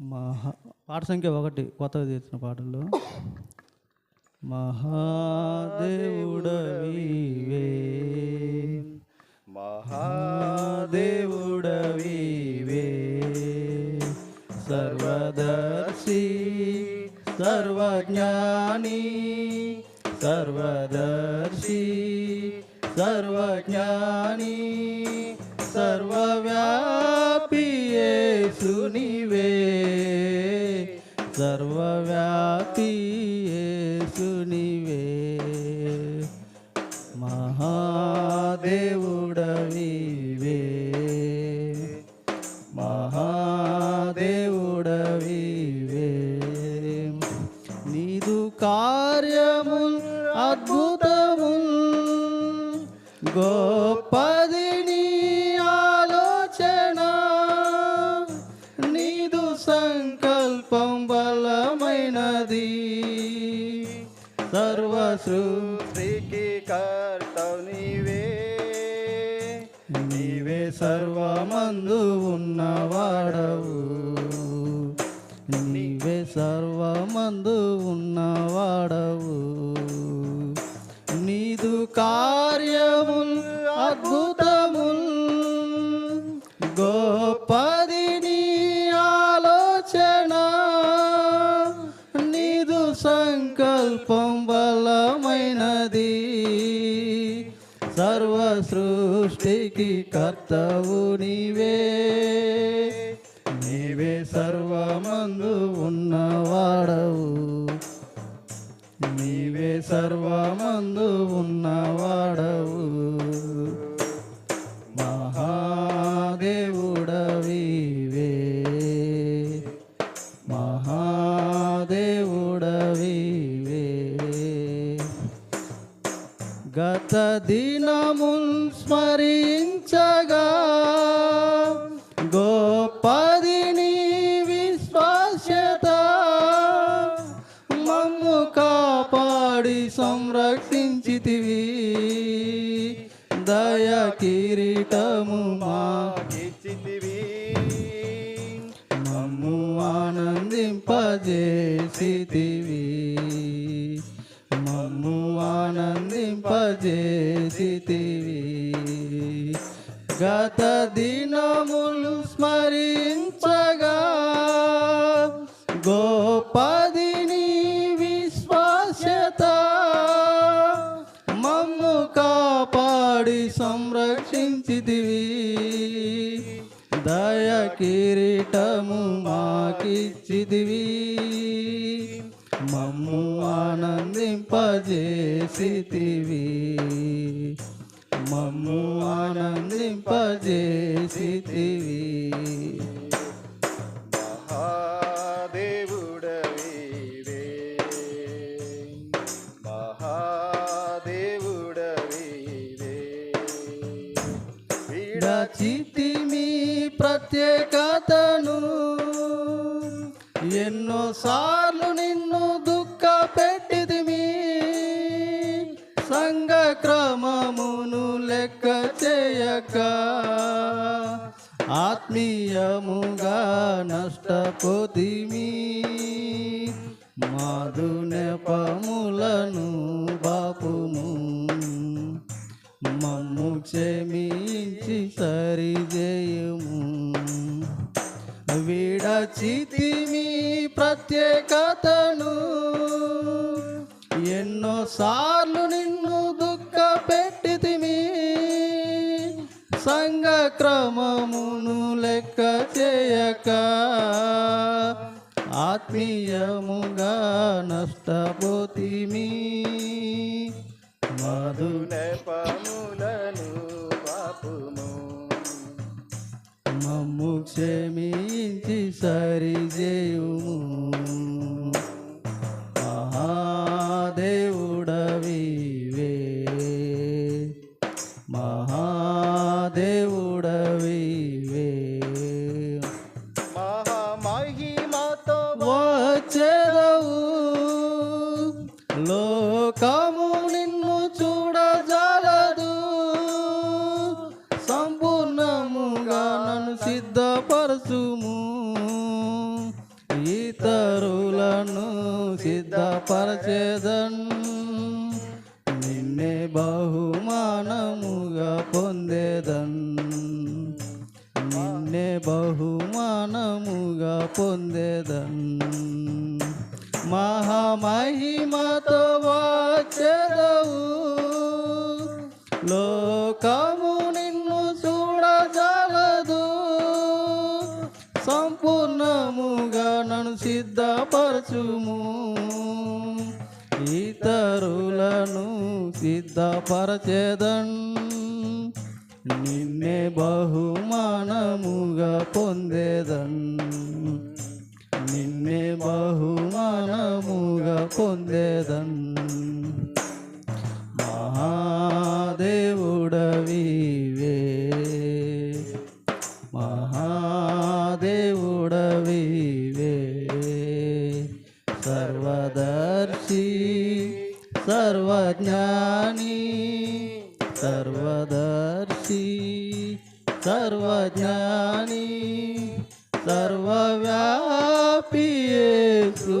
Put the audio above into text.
మహా పాట సంఖ్య ఒకటి కొత్తగా తీసిన పాటల్లో. మహాదేవుడవివే. మహాదేవుడవివే. సర్వదర్శి సర్వజ్ఞాని సర్వదర్శి సర్వజ్ఞాని సర్వవ్యాపి సునీ సర్వవ్యాపి యేసునివే. మహాదేవుడవివే మహాదేవుడవివే నీదు కార్యముల్ అద్భుతముల్ గొప్పది సంకల్పం బలమైనది. సృష్టికి కర్తవు నీవే. నీవే సర్వమందు ఉన్నవాడవు. నీవే సర్వమందు ఉన్నవాడవు. నీదు కార్యముల్ సర్వ సృష్టికి కర్తవు నీవే. నీవే సర్వమందు ఉన్నవాడవు. నీవే సర్వమందు ఉన్నవాడవు. గత దినముల్ స్మరించగా గోపది నీ విశ్వాస్యత మమ్ము కాపాడి సంరక్షించితివి. దయ కిరీటము మా ఇచ్చితివి మమ్ము ఆనందింపజేసితివి. గత దినములు స్మరించగా గోపది విశ్వాస్యత మమ్ము కాపాడి సంరక్షించిదివి దయ కిరీటము మాకిచ్చిదివి మమ్ము ఆనందింపజేసితివి. మమ్ము ఆనందింపజేసితివి. మహాదేవుడవివే. మహాదేవుడవివే. విడచితి మీ ప్రత్యేకతను ఎన్నో ఆత్మీయముగా నష్టపోతిమి మాధు నెపములను బాపుము. మమ్ము క్షమించి సరిజేయుము విడచితిమి ప్రత్యేకతను. ఎన్నోసార్లు నిన్ను సంఘ క్రమమును లెక్క చేయక ఆత్మీయముగా నష్టపోతిమి. సిద్ధపరచుము. ఇతరులను సిద్ధపరచేదన్. నిన్నే బహుమానముగా పొందేదన్. నిన్నే బహుమానముగా పొందేదన్. మహామహిమతో వచ్చేదవు లోకము సిద్ధపరచుము. ఇతరులను సిద్ధపరచేదన్. నిన్నే బహుమానముగా పొందేదన్. నిన్నే బహుమానముగా పొందేదన్. మహాదేవుడవివే మహాదేవుడవివే సర్వదర్శి సర్వజ్ఞాని సర్వదర్శి సర్వజ్ఞాని సర్వవ్యాపి యేసు